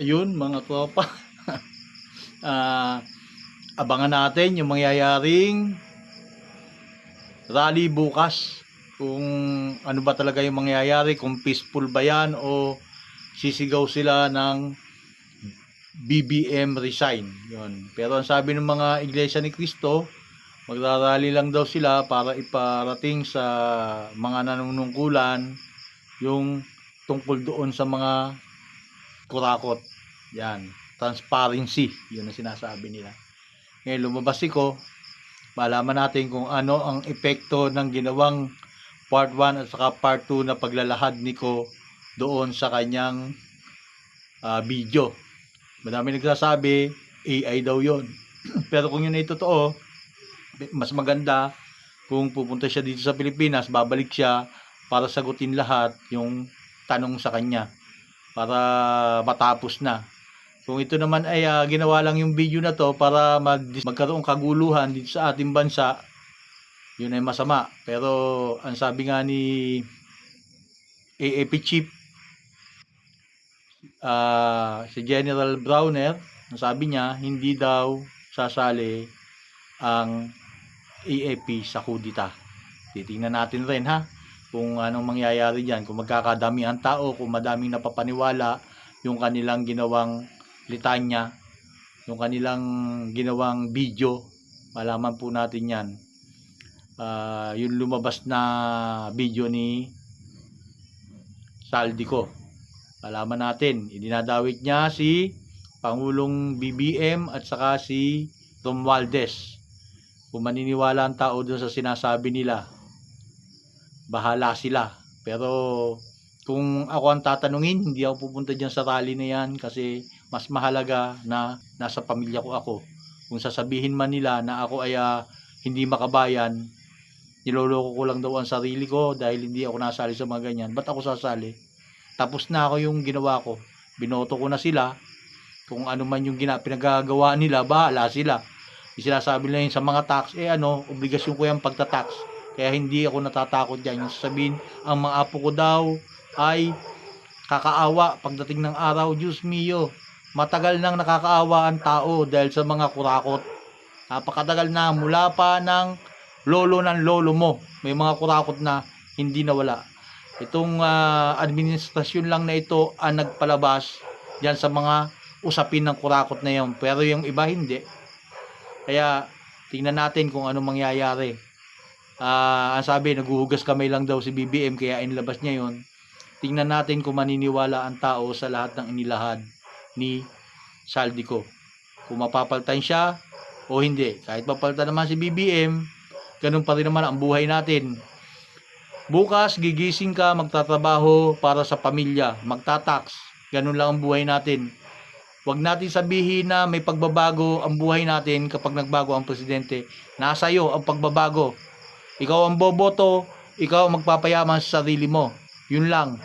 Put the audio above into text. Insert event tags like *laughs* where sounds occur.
Ayun mga tropa. *laughs* Ah, abangan natin yung mangyayaring rally bukas. Kung ano ba talaga yung mangyayari, kung peaceful ba yan o sisigaw sila ng BBM resign. Yun. Pero ang sabi ng mga iglesia ni Cristo, magrarally lang daw sila para iparating sa mga nanunungkulan yung tungkol doon sa mga kurakot. Yan. Transparency. Yun ang sinasabi nila. Ngayon lumabas ko, malaman natin kung ano ang epekto ng ginawang part 1 at saka part 2 na paglalahad ni ko doon sa kanyang ah, video. Madami nagsasabi, AI daw yon. *clears throat* Pero kung yun ay totoo, mas maganda kung pupunta siya dito sa Pilipinas, babalik siya para sagutin lahat yung tanong sa kanya para matapos na. Kung ito naman ay ah, ginawa lang yung video na to para mag magkaroon kaguluhan dito sa ating bansa, yun ay masama. Pero ang sabi nga ni AAP Chief, ah, si General Browner, sabi niya, hindi daw sasali ang AAP sa kudita. Titingnan natin rin ha kung anong mangyayari diyan, kung magkakadami ang tao, kung madaming napapaniwala yung kanilang ginawang litanya, yung kanilang ginawang video, malaman po natin yan. Ah, yung lumabas na video ni Saldico. Malaman natin, idinadawit niya si Pangulong BBM at saka si Romualdez. Kung maniniwala ang tao doon sa sinasabi nila, bahala sila. Pero kung ako ang tatanungin, hindi ako pupunta dyan sa rally na yan kasi mas mahalaga na nasa pamilya ko ako. Kung sasabihin man nila na ako ay ah, hindi makabayan, niloloko ko lang daw ang sarili ko dahil hindi ako nasali sa mga ganyan. Ba't ako sasali? Tapos na ako yung ginawa ko. Binoto ko na sila. Kung ano man yung gina, pinagagawa nila, bahala sila. Yung sinasabi nila yun sa mga tax, eh ano, obligasyon ko yung pagtatax. Kaya hindi ako natatakot dyan. Yung sasabihin, ang mga apo ko daw ay kakaawa pagdating ng araw. Diyos mio, matagal nang nakakaawa ang tao dahil sa mga kurakot. Napakatagal na mula pa ng lolo ng lolo mo. May mga kurakot na hindi nawala. Itong ah, administrasyon lang na ito ang nagpalabas diyan sa mga usapin ng kurakot na yun. Pero yung iba hindi. Kaya tingnan natin kung ano mangyayari. Ah, ang sabi, naguhugas kamay lang daw si BBM kaya inilabas niya yon. Tingnan natin kung maniniwala ang tao sa lahat ng inilahad ni Saldico. Kung mapapaltan siya o hindi. Kahit papaltan naman si BBM, ganun pa rin naman ang buhay natin. Bukas, gigising ka, magtatrabaho para sa pamilya, magtatax. Ganun lang ang buhay natin. Huwag natin sabihin na may pagbabago ang buhay natin kapag nagbago ang presidente. Nasa iyo ang pagbabago. Ikaw ang boboto, ikaw ang magpapayaman sa sarili mo. Yun lang.